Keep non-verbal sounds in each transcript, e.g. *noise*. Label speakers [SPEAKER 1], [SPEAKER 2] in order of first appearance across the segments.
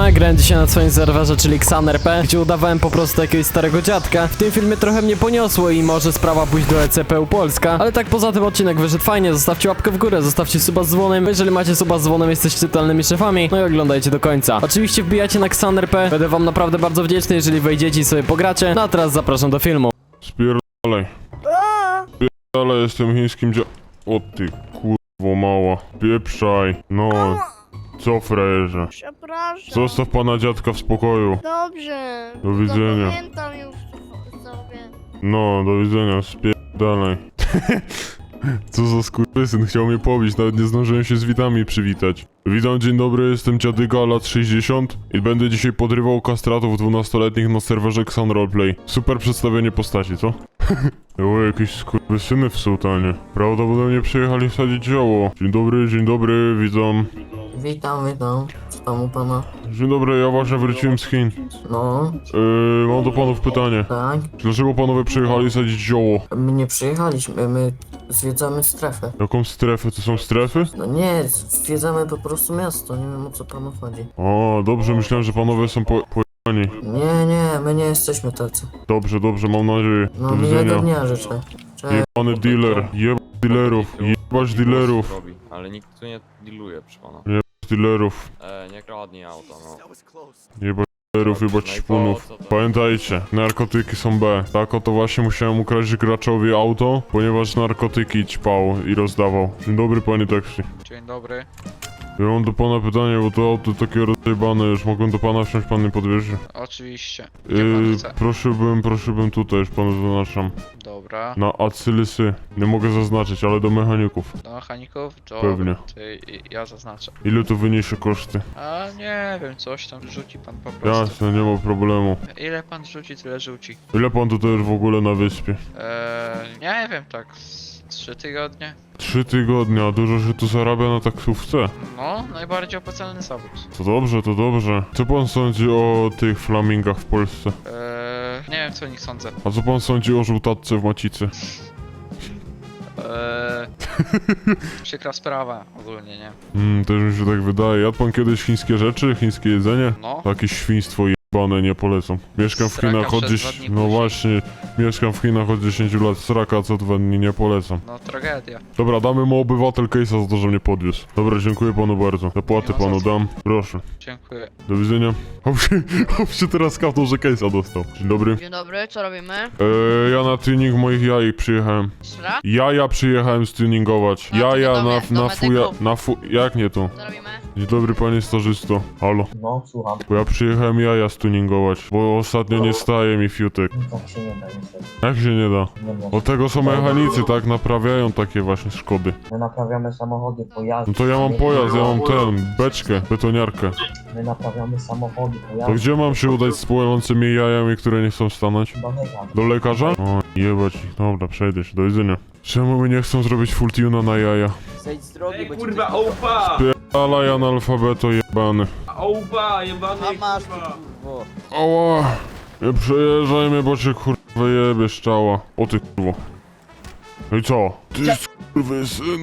[SPEAKER 1] Siema, grałem dzisiaj na swoim serwerze, czyli XanRP, gdzie udawałem po prostu jakiegoś starego dziadka. W tym filmie trochę mnie poniosło i może sprawa pójść do ECPU Polska, ale tak poza tym odcinek wyszedł fajnie, zostawcie łapkę w górę, zostawcie suba z dzwonem, jeżeli macie suba z dzwonem jesteście totalnymi szefami, no i oglądajcie do końca. Oczywiście wbijajcie na XanRP, będę wam naprawdę bardzo wdzięczny, jeżeli wejdziecie i sobie pogracie, no a teraz zapraszam do filmu.
[SPEAKER 2] Spierdalaj. Spierdalaj, jestem chińskim dzia... O ty kurwo mała. Pieprzaj. No. Co frajerze?
[SPEAKER 3] Przepraszam.
[SPEAKER 2] Zostaw pana dziadka w spokoju.
[SPEAKER 3] Dobrze.
[SPEAKER 2] Do widzenia.
[SPEAKER 3] Zapamiętam już sobie.
[SPEAKER 2] No, do widzenia, spierdalaj. *laughs* Co za skurwysyn, chciał mnie pobić, nawet nie zdążyłem się z witami przywitać. Witam, dzień dobry, jestem dziadyga lat 60 i będę dzisiaj podrywał kastratów 12-letnich na serwerze Xan Roleplay. Super przedstawienie postaci, co? *laughs* Było jakieś skurwysyny w sułtanie. Prawdopodobnie przyjechali wsadzić zioło. Dzień dobry, dzień dobry, witam.
[SPEAKER 4] Witam, witam. Tam u pana?
[SPEAKER 2] Dzień dobry, ja właśnie wróciłem z Chin.
[SPEAKER 4] No,
[SPEAKER 2] Yy, mam do panów pytanie.
[SPEAKER 4] tak.
[SPEAKER 2] Dlaczego panowie przyjechali sadzić zioło?
[SPEAKER 4] My nie przyjechaliśmy, my zwiedzamy strefę.
[SPEAKER 2] Jaką strefę? To są strefy?
[SPEAKER 4] No nie, zwiedzamy po prostu miasto, nie wiem o co panu chodzi.
[SPEAKER 2] O, dobrze, myślałem, że panowie są po... pojechani.
[SPEAKER 4] Nie, nie, my nie jesteśmy tacy.
[SPEAKER 2] Dobrze, dobrze, mam nadzieję.
[SPEAKER 4] No
[SPEAKER 2] Do
[SPEAKER 4] miłego
[SPEAKER 2] widzenia.
[SPEAKER 4] dnia życzę. Cześć.
[SPEAKER 2] Jebany dealer, jebać dealerów, jebać dealerów,
[SPEAKER 5] Robi, ale nikt tu nie dealuje, proszę pana.
[SPEAKER 2] dealerów,
[SPEAKER 5] E, nie kradnij auta, no.
[SPEAKER 2] jebać dealerów, jebać
[SPEAKER 5] No
[SPEAKER 2] szpunów. Pamiętajcie, narkotyki są B. Tak oto właśnie musiałem ukraść graczowi auto, ponieważ narkotyki ćpał i rozdawał. Dzień dobry, panie taksi.
[SPEAKER 6] Dzień dobry.
[SPEAKER 2] Ja mam do pana pytanie, bo to auto takie rozjebane, już mogłem do pana wsiąść, pan nie podwierzy.
[SPEAKER 6] Oczywiście. Gdzie pan
[SPEAKER 2] Yy,
[SPEAKER 6] chce?
[SPEAKER 2] prosiłbym, prosiłbym tutaj, już panu zaznaczam.
[SPEAKER 6] Dobra.
[SPEAKER 2] Na acylysy. Nie mogę zaznaczyć, ale do mechaników.
[SPEAKER 6] Do mechaników? To
[SPEAKER 2] Pewnie.
[SPEAKER 6] Ty, i- ja zaznaczę.
[SPEAKER 2] Ile to wyniesie koszty?
[SPEAKER 6] A nie wiem, coś tam rzuci pan po prostu.
[SPEAKER 2] Jasne, nie ma problemu.
[SPEAKER 6] Ile pan rzuci, tyle rzuci.
[SPEAKER 2] Ile pan tutaj w ogóle na wyspie?
[SPEAKER 6] Eee, nie wiem, tak z trzy tygodnie.
[SPEAKER 2] Trzy tygodnie, a dużo się tu zarabia na taksówce.
[SPEAKER 6] No, najbardziej opłacalny zawód.
[SPEAKER 2] To dobrze, to dobrze. Co pan sądzi o tych flamingach w Polsce?
[SPEAKER 6] Eee, nie wiem co o nich sądzę.
[SPEAKER 2] A co pan sądzi o żółtatce w Macicy?
[SPEAKER 6] Eee, przykra sprawa ogólnie, nie?
[SPEAKER 2] Hmm, też mi się tak wydaje. Jadł pan kiedyś chińskie rzeczy, chińskie jedzenie?
[SPEAKER 6] No,
[SPEAKER 2] Takie świństwo jebane, nie polecam. Mieszkam w Chinach od
[SPEAKER 6] przez
[SPEAKER 2] 10...
[SPEAKER 6] dwa dni
[SPEAKER 2] No
[SPEAKER 6] później.
[SPEAKER 2] właśnie, mieszkam w Chinach od 10 lat, sraka co dwa dni, nie polecam.
[SPEAKER 6] no tragedia.
[SPEAKER 2] Dobra, damy mu obywatel case'a za to, że mnie podwiózł. Dobra, dziękuję panu bardzo. Zapłatę
[SPEAKER 6] Nie ma za
[SPEAKER 2] panu
[SPEAKER 6] co.
[SPEAKER 2] dam. Proszę.
[SPEAKER 6] Dziękuję.
[SPEAKER 2] Do widzenia. Hop się, *laughs* hop się teraz kapnął, że case'a dostał. Dzień dobry.
[SPEAKER 3] Dzień dobry, co robimy?
[SPEAKER 2] Eee, ja na tuning moich jajek przyjechałem.
[SPEAKER 3] Sra?
[SPEAKER 2] Jaja przyjechałem stuningować.
[SPEAKER 3] No, to
[SPEAKER 2] Jaja
[SPEAKER 3] do
[SPEAKER 2] na,
[SPEAKER 3] me- do
[SPEAKER 2] na fuja...
[SPEAKER 3] medyków.
[SPEAKER 2] Na fu... Jak nie to?
[SPEAKER 3] Co robimy?
[SPEAKER 2] Dzień dobry panie stażysto. Halo.
[SPEAKER 4] No, słucham.
[SPEAKER 2] Bo ja przyjechałem jaja stuningować, bo ostatnio nie staje mi fiutek.
[SPEAKER 4] Tak się nie da niestety.
[SPEAKER 2] Jak się nie da?
[SPEAKER 4] Nie da.
[SPEAKER 2] Od tego są mechanicy, tak? Naprawiają takie właśnie szkody.
[SPEAKER 4] My naprawiamy samochody, pojazdy.
[SPEAKER 2] No to ja mam pojazd, ja mam ten, beczkę, betoniarkę.
[SPEAKER 4] My naprawiamy samochody,
[SPEAKER 2] To
[SPEAKER 4] pojazdy.
[SPEAKER 2] gdzie mam się udać z płonącymi jajami, które nie chcą stanąć?
[SPEAKER 4] Do lekarza.
[SPEAKER 2] Do lekarza? O, jebać ich. Dobra, przejdę się, do widzenia. Czemu mi nie chcą zrobić full tuna na jaja?
[SPEAKER 7] Zejdź z drogi, bo kurwa, ołpa!
[SPEAKER 2] Ale analfabeto jebany.
[SPEAKER 7] Ołpa, jebany,
[SPEAKER 8] masz
[SPEAKER 7] kurwa!
[SPEAKER 8] Bo
[SPEAKER 2] Ała! Nie przejeżdżaj mnie, bo cię kurwa jebie szczała. O ty kurwo. No i co? Ty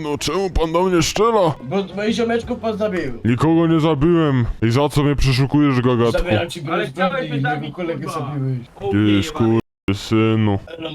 [SPEAKER 2] no czemu pan do mnie szczela?
[SPEAKER 8] Bo moich ziomeczków pan zabił.
[SPEAKER 2] Nikogo nie zabiłem. I za co mnie przeszukujesz, gagatku?
[SPEAKER 8] Zabieram ci broń
[SPEAKER 7] Ale
[SPEAKER 8] z
[SPEAKER 7] chciałeś mnie
[SPEAKER 8] mojego
[SPEAKER 7] zabić,
[SPEAKER 8] kolegę
[SPEAKER 7] kurwa.
[SPEAKER 8] zabiłeś.
[SPEAKER 2] Ty skur... synu.
[SPEAKER 8] Elo.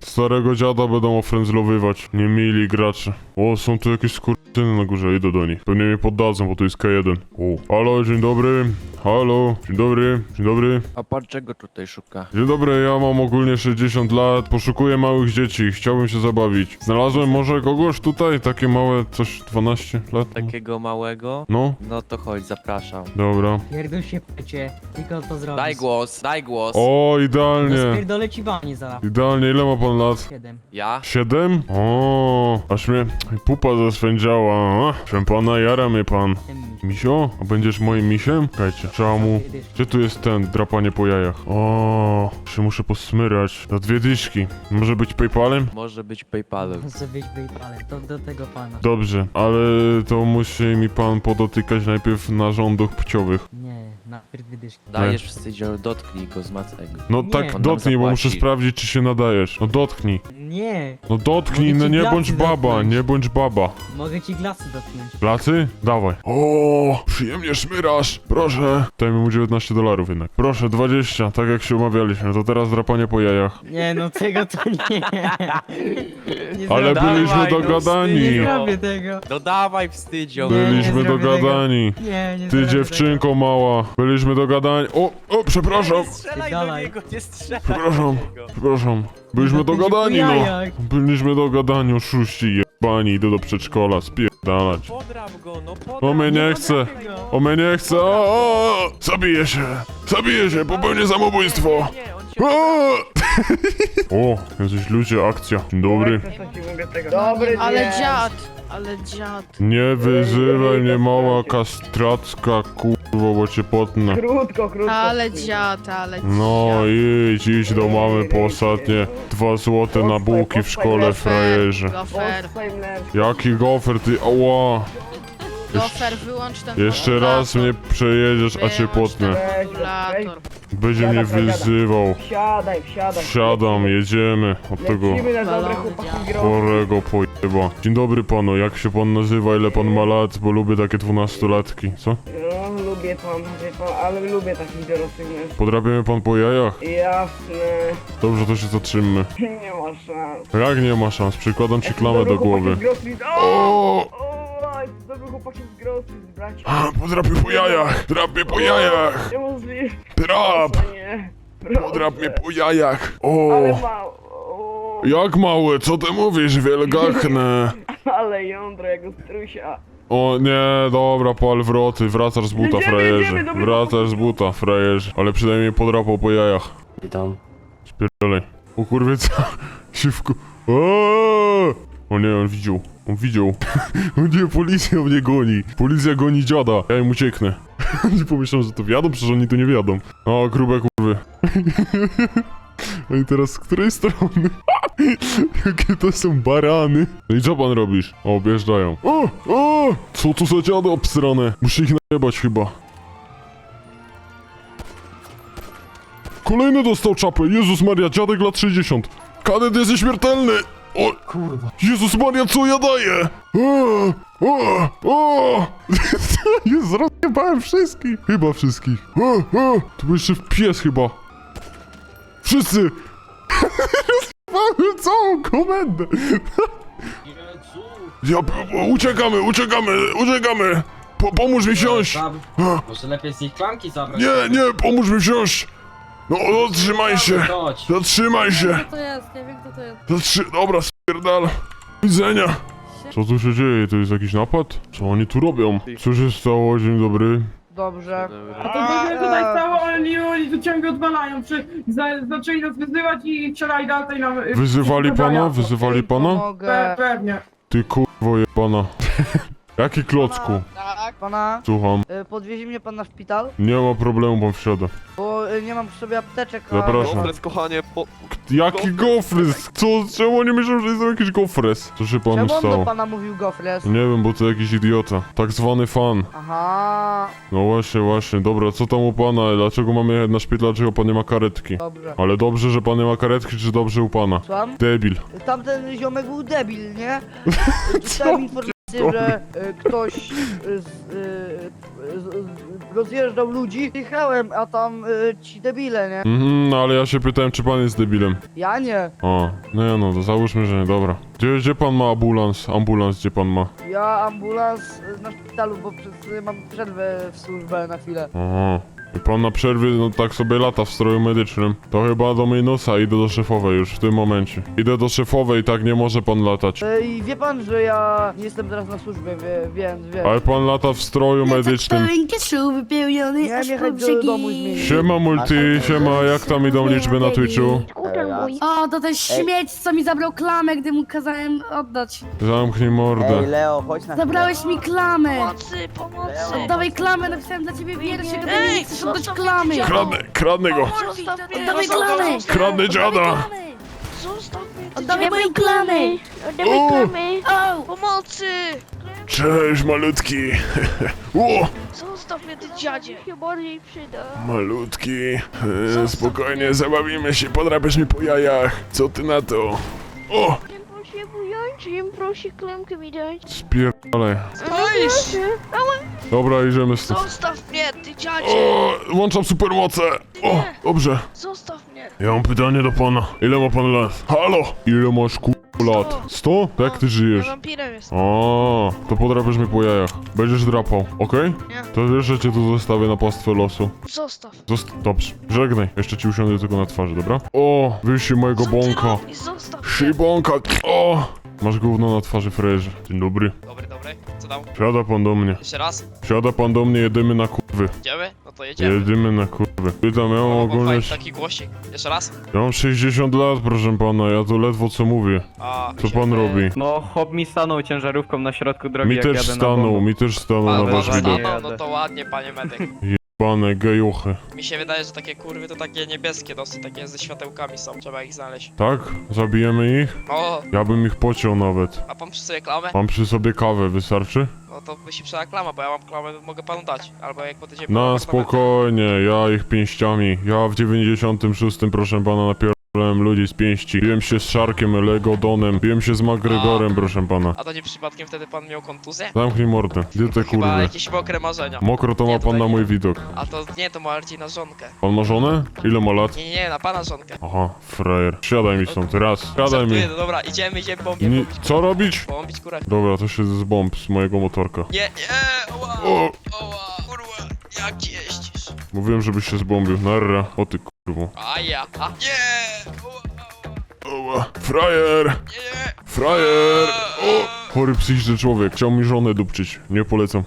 [SPEAKER 2] Starego dziada będą ofrędzlowywać. Nie mili gracze. O, są tu jakieś skurczyny na górze, idę do nich. Pewnie mnie poddadzą, bo to jest K1. O. Halo, dzień dobry. Halo, dzień dobry, dzień dobry.
[SPEAKER 7] A pan czego tutaj szuka?
[SPEAKER 2] Dzień dobry, ja mam ogólnie 60 lat, poszukuję małych dzieci, chciałbym się zabawić. Znalazłem może kogoś tutaj, takie małe, coś 12 lat?
[SPEAKER 7] Takiego małego?
[SPEAKER 2] No,
[SPEAKER 7] No to chodź, zapraszam.
[SPEAKER 2] dobra.
[SPEAKER 9] Pierdol się pecie, tylko to zrobić.
[SPEAKER 7] Daj głos, daj głos.
[SPEAKER 2] O, idealnie.
[SPEAKER 9] Spierdolę ci bani za
[SPEAKER 2] Idealnie, ile ma pan lat?
[SPEAKER 9] 7.
[SPEAKER 7] Ja?
[SPEAKER 2] Siedem? O, aż mnie pupa zaswędziała. A, Proszę pana, jara mnie pan. Misio? A będziesz moim misiem? Czekajcie, trzeba mu... Gdzie tu jest ten, drapanie po jajach? O, się muszę posmyrać. Za dwie dyszki. Może być Paypalem?
[SPEAKER 7] Może być Paypalem.
[SPEAKER 9] Może być Paypalem, to do tego pana.
[SPEAKER 2] Dobrze, ale to musi mi pan podotykać najpierw narządów płciowych.
[SPEAKER 9] Nie, na wydyszki.
[SPEAKER 7] Dajesz wstydział, dotknij go z macego.
[SPEAKER 2] No
[SPEAKER 9] Nie.
[SPEAKER 2] tak,
[SPEAKER 7] On nam
[SPEAKER 2] dotknij, bo muszę
[SPEAKER 7] zapłaci.
[SPEAKER 2] sprawdzić, czy się nadajesz. No dotknij.
[SPEAKER 9] Nie,
[SPEAKER 2] No dotknij,
[SPEAKER 9] Mogę
[SPEAKER 2] no
[SPEAKER 9] ci
[SPEAKER 2] nie bądź baba,
[SPEAKER 9] dotknąć.
[SPEAKER 2] nie bądź baba.
[SPEAKER 9] mogę ci glasy dotknąć.
[SPEAKER 2] Placy? Dawaj. O, przyjemnie szmyrasz. Proszę. Dajmy mu 19 dolarów jednak. Proszę, 20, tak jak się umawialiśmy. To teraz drapanie po jajach.
[SPEAKER 9] Nie, no tego to nie. *laughs* nie
[SPEAKER 2] Ale
[SPEAKER 9] zrobię.
[SPEAKER 2] byliśmy
[SPEAKER 7] Dawaj, no,
[SPEAKER 2] dogadani.
[SPEAKER 9] Nie
[SPEAKER 7] wstyd.
[SPEAKER 9] zrobię tego.
[SPEAKER 7] No dawaj wstydzio.
[SPEAKER 9] Nie, nie
[SPEAKER 2] Byliśmy
[SPEAKER 9] zrobię
[SPEAKER 2] dogadani.
[SPEAKER 9] Nie, nie
[SPEAKER 2] Ty
[SPEAKER 9] zrobię
[SPEAKER 2] dziewczynko mała. Byliśmy dogadani. O, o, przepraszam.
[SPEAKER 7] Strzelaj
[SPEAKER 9] Dalej.
[SPEAKER 7] do niego, nie strzelaj
[SPEAKER 2] Przepraszam.
[SPEAKER 7] do niego.
[SPEAKER 2] Przepraszam. Byliśmy
[SPEAKER 9] No
[SPEAKER 2] dogadani, no. Byliśmy dogadani, oszuści jebani. Idę do przedszkola, spierdalać.
[SPEAKER 7] Podrap go, no podrap
[SPEAKER 2] O mnie nie chce. O mnie nie chce. O, o, o. Zabiję się. Zabiję się, popełnię samobójstwo.
[SPEAKER 7] Nie, nie, on cię...
[SPEAKER 2] O! *laughs* o, jacyś ludzie, akcja. Dzień dobry.
[SPEAKER 8] Dobry
[SPEAKER 3] Ale
[SPEAKER 8] dzień.
[SPEAKER 3] dziad, ale dziad.
[SPEAKER 2] Nie wyzywaj mnie mała kastracka, kurwo, bo cię potnę.
[SPEAKER 8] Krótko, krótko.
[SPEAKER 3] Ale dziad, ale dziad.
[SPEAKER 2] No idź, idź do mamy po ostatnie dwa złote na bułki w szkole, frajerze.
[SPEAKER 3] Gofer,
[SPEAKER 2] Jaki gofer, ty, ała.
[SPEAKER 3] Gofer, wyłącz ten
[SPEAKER 2] Jeszcze raz mnie przejedziesz, a cię potnę.
[SPEAKER 3] Regulator.
[SPEAKER 2] Będzie mnie wyzywał.
[SPEAKER 8] Wsiadaj, wsiadaj.
[SPEAKER 2] Wsiadam, jedziemy od tego
[SPEAKER 8] Lecimy na dobre
[SPEAKER 3] Balony
[SPEAKER 8] chłopaki
[SPEAKER 3] dziad.
[SPEAKER 8] gro.
[SPEAKER 2] chorego pojeba. Dzień dobry panu, jak się pan nazywa, ile pan ma lat, bo lubię takie dwunastolatki, co?
[SPEAKER 8] No, lubię pan, wie pan, ale lubię takich dorosłych mężczyzn.
[SPEAKER 2] Podrapiemy pan po jajach?
[SPEAKER 8] Jasne,
[SPEAKER 2] Dobrze, to się zatrzymmy. *laughs*
[SPEAKER 8] nie ma szans.
[SPEAKER 2] Jak nie ma szans, przykładam ci klamę do głowy.
[SPEAKER 8] O!
[SPEAKER 2] O,
[SPEAKER 8] dobry chłopaki z Groswit, bracie.
[SPEAKER 2] A, Podrapię po jajach! Drapie po jajach!
[SPEAKER 8] Niemożliwe.
[SPEAKER 2] Drap!
[SPEAKER 8] Nie.
[SPEAKER 2] Podrap mnie po jajach!
[SPEAKER 8] Ale
[SPEAKER 2] O!
[SPEAKER 8] mało. O,
[SPEAKER 2] Jak małe, co ty mówisz, wielgachne? *laughs*
[SPEAKER 8] ale jądro jak u strusia.
[SPEAKER 2] O nie, dobra, pal wroty, wracasz z buta,
[SPEAKER 8] Jedziemy,
[SPEAKER 2] frajerze.
[SPEAKER 8] jedziemy, dobry
[SPEAKER 2] Wracasz z buta, frajerze. Ale przynajmniej podrapał po jajach.
[SPEAKER 4] Witam.
[SPEAKER 2] Spierdolej. O kurwica, *laughs* siwku. O! O nie, on widział. On widział. *laughs* o nie, policja mnie goni. Policja goni dziada. Ja im ucieknę. *laughs* Oni pomyślą, że to wiadą, przecież oni tu nie wiadą. O, grube kurwy. *laughs* No i teraz z której strony? Jakie to są barany. No i co pan robisz? O, objeżdżają. O, o! Co to za dziady obsrane? Muszę ich najebać chyba. Kolejny dostał czapę. Jezus Maria, dziadek lat 60. Kadet jest nieśmiertelny. O, kurwa. Jezus Maria, co ja daję? O, o, o. Jezu, rozjebałem wszystkich. Chyba wszystkich. O, o. To był jeszcze pies chyba. Wszyscy. *laughs* Rozjebałem całą komendę. *laughs* Ja, uciekamy, uciekamy, uciekamy. Po, pomóż mi wsiąść.
[SPEAKER 10] Może lepiej z nich klamki zabrać.
[SPEAKER 2] Nie, nie, pomóż mi wsiąść. No, zatrzymaj się.
[SPEAKER 10] Chodź.
[SPEAKER 2] Zatrzymaj się.
[SPEAKER 3] to jest, nie wiem kto to jest.
[SPEAKER 2] Zatrzy... Dobra, spierdala. Widzenia. Co tu się dzieje? To jest jakiś napad? Co oni tu robią? Co się stało? Dzień dobry.
[SPEAKER 8] Dobrze.
[SPEAKER 11] A to będzie tutaj stało, oni, oni tu ciągle odwalają. Przy, za, zaczęli nas wyzywać i wczoraj dalej nam... y,
[SPEAKER 2] Wyzywali pana? Wyzywali pana?
[SPEAKER 11] Pe, pewnie.
[SPEAKER 2] Ty kurwo jebana. *laughs* Jaki klocku?
[SPEAKER 3] Tak.
[SPEAKER 8] Pana,
[SPEAKER 2] Słucham.
[SPEAKER 8] y, podwiezie mnie pan na szpital?
[SPEAKER 2] Nie ma problemu, pan wsiada.
[SPEAKER 8] Bo y, nie mam przy sobie apteczek, a...
[SPEAKER 2] Zapraszam.
[SPEAKER 5] kochanie, po...
[SPEAKER 2] Jaki gofres? Co? Czemu oni myślą, że jest jakiś gofres? Co się panu
[SPEAKER 8] Czemu on do
[SPEAKER 2] stało?
[SPEAKER 8] pana mówił gofres?
[SPEAKER 2] Nie wiem, bo to jakiś idiota. Tak zwany fan.
[SPEAKER 8] Aha,
[SPEAKER 2] No właśnie, właśnie. Dobra, co tam u pana? Dlaczego mamy jechać na szpital, dlaczego pan nie ma karetki?
[SPEAKER 8] dobrze.
[SPEAKER 2] Ale dobrze, że pan nie ma karetki, czy dobrze u pana?
[SPEAKER 8] Słucham?
[SPEAKER 2] Debil.
[SPEAKER 8] Tamten ziomek był debil, nie? *laughs* Dostałem informację, że y, ktoś y, z, y, z, z, rozjeżdżał ludzi. Jechałem, a tam y, ci debile, nie?
[SPEAKER 2] Mhm, no ale ja się pytałem, czy pan jest debilem.
[SPEAKER 8] Ja nie.
[SPEAKER 2] O, nie no, to załóżmy, że nie, dobra. Gdzie, gdzie pan ma ambulans? Ambulans, gdzie pan ma?
[SPEAKER 8] Ja ambulans y, na szpitalu, bo przez, y, mam przerwę w służbę na chwilę.
[SPEAKER 2] Aha. I pan na przerwie, no tak sobie lata w stroju medycznym. To chyba do minusa, idę do szefowej już w tym momencie. Idę do szefowej, tak nie może pan latać.
[SPEAKER 8] Y, I wie pan, że ja nie jestem teraz na służbie, wie, więc wie.
[SPEAKER 2] Ale pan lata w stroju medycznym.
[SPEAKER 3] wypełniony,
[SPEAKER 8] Miałem jechać do domu zmienić.
[SPEAKER 2] Siema multi, siema, jak tam idą liczby na Twitchu?
[SPEAKER 3] O, to ten śmieć, co mi zabrał klamę, gdy mu kazałem oddać.
[SPEAKER 2] Zamknij mordę.
[SPEAKER 7] Leo, chodź na
[SPEAKER 3] Zabrałeś mi klamę.
[SPEAKER 12] Pomocy, pomocy!
[SPEAKER 3] Oddawaj klamę, napisałem dla ciebie wiersz, gdy nie chcesz oddać klamy.
[SPEAKER 2] Kradnę, kradnę go!
[SPEAKER 12] Zostaw mnie!
[SPEAKER 3] Oddawaj klamę.
[SPEAKER 2] Kradnę dziada!
[SPEAKER 12] Zostaw mnie! ty
[SPEAKER 3] Oddawaj moją klamę.
[SPEAKER 2] O!
[SPEAKER 12] Klamy!
[SPEAKER 3] O,
[SPEAKER 12] Pomocy!
[SPEAKER 2] Cześć malutki! *laughs* o!
[SPEAKER 12] Zostaw mnie, ty dziadzie! się bardziej przyda.
[SPEAKER 2] Malutki, e, spokojnie, zabawimy się, podrapiesz mi po jajach. Co ty na to? O!
[SPEAKER 12] Nie potrzebujący, im prosi klamkę mi dać.
[SPEAKER 2] Spierdalaj.
[SPEAKER 12] Stoisz!
[SPEAKER 2] Dobra, idziemy stąd.
[SPEAKER 12] Zostaw mnie, ty dziadzie!
[SPEAKER 2] O! Włączam supermoce! O! Dobrze.
[SPEAKER 12] Zostaw mnie!
[SPEAKER 2] Ja mam pytanie do pana. Ile ma pan lat? Halo! Ile masz ku... lat? 100? Tak ty
[SPEAKER 12] Ja
[SPEAKER 2] żyjesz?
[SPEAKER 12] wampirem jestem.
[SPEAKER 2] O, to podrapiesz mnie po jajach. Będziesz drapał, okej?
[SPEAKER 12] Nie.
[SPEAKER 2] To wiesz, że cię tu zostawię na pastwę losu.
[SPEAKER 12] Zostaw.
[SPEAKER 2] Zost dobrze, żegnaj. Jeszcze ci usiądę tylko na twarzy, dobra? O, wyjście mojego
[SPEAKER 12] Co ty
[SPEAKER 2] bąka.
[SPEAKER 12] robisz? Zostaw mnie.
[SPEAKER 2] Szybonka. O! Masz gówno na twarzy, frajerze. Dzień dobry.
[SPEAKER 6] Dobry, dobry. Co tam?
[SPEAKER 2] Siada pan do mnie.
[SPEAKER 6] Jeszcze raz?
[SPEAKER 2] Siada pan do mnie, jedymy na kurwy.
[SPEAKER 6] Idziemy? No to jedziemy.
[SPEAKER 2] Jedymy na kurwy. Pytam, ja mam
[SPEAKER 6] bo
[SPEAKER 2] ogólnie...
[SPEAKER 6] fajny taki głosik. Jeszcze raz?
[SPEAKER 2] Ja mam 60 lat, proszę pana, ja tu ledwo co mówię.
[SPEAKER 6] A,
[SPEAKER 2] Co pan robi?
[SPEAKER 9] No, hop mi stanął ciężarówką na środku drogi,
[SPEAKER 2] Mi
[SPEAKER 9] jak
[SPEAKER 2] też
[SPEAKER 9] jadę na
[SPEAKER 2] stanął,
[SPEAKER 9] Bogu.
[SPEAKER 2] mi też stanął na
[SPEAKER 9] Dobra,
[SPEAKER 2] wasz
[SPEAKER 9] widok.
[SPEAKER 6] stanął, no to ładnie, panie medyk.
[SPEAKER 2] Pane gejuchy.
[SPEAKER 6] Mi się wydaje, że takie kurwy to takie niebieskie dosyć, takie ze światełkami są. Trzeba ich znaleźć.
[SPEAKER 2] Tak? Zabijemy ich?
[SPEAKER 6] O,
[SPEAKER 2] Ja bym ich pociął nawet.
[SPEAKER 6] a pan przy sobie klamę?
[SPEAKER 2] Mam przy sobie kawę, wystarczy?
[SPEAKER 6] No to by się przydała klama, bo ja mam klamę, mogę panu dać. Albo jak podejdziemy
[SPEAKER 2] Na spokojnie, ja ich pięściami. Ja w 96 proszę pana napierdolałem ludzi z pięści. Biłem się z Szarkiem, Legodonem, biłem się z McGregorem, proszę pana.
[SPEAKER 6] A to nie przypadkiem wtedy pan miał kontuzję?
[SPEAKER 2] Zamknij mordę, gdzie te
[SPEAKER 6] Chyba jakieś mokre marzenia.
[SPEAKER 2] Mokro to ma
[SPEAKER 6] Nie,
[SPEAKER 2] pan na mój widok.
[SPEAKER 6] A to nie, to ma bardziej na żonkę.
[SPEAKER 2] Pan ma żonę? Ile ma lat?
[SPEAKER 6] Nie, nie, na pana żonkę.
[SPEAKER 2] Aha, frajer. Siadaj mi stąd, raz. Siadaj mi.
[SPEAKER 6] Żartuję, no dobra, idziemy, idziemy
[SPEAKER 2] Nie,
[SPEAKER 6] bombić,
[SPEAKER 2] co robić?
[SPEAKER 6] bombić kurę.
[SPEAKER 2] Dobra, to się z bomb z mojego motorka.
[SPEAKER 6] Nie, nie, oła,
[SPEAKER 2] O!
[SPEAKER 6] oła, kurwa, jak jeździsz?
[SPEAKER 2] Mówiłem, żebyś się zbombił. Narra. O ty kurwo.
[SPEAKER 6] A ja, a nie,
[SPEAKER 2] Oła. Frajer!
[SPEAKER 6] nie,
[SPEAKER 2] Frajer! O! Chory psychiczny człowiek. Chciał mi żonę dupczyć. Nie polecam.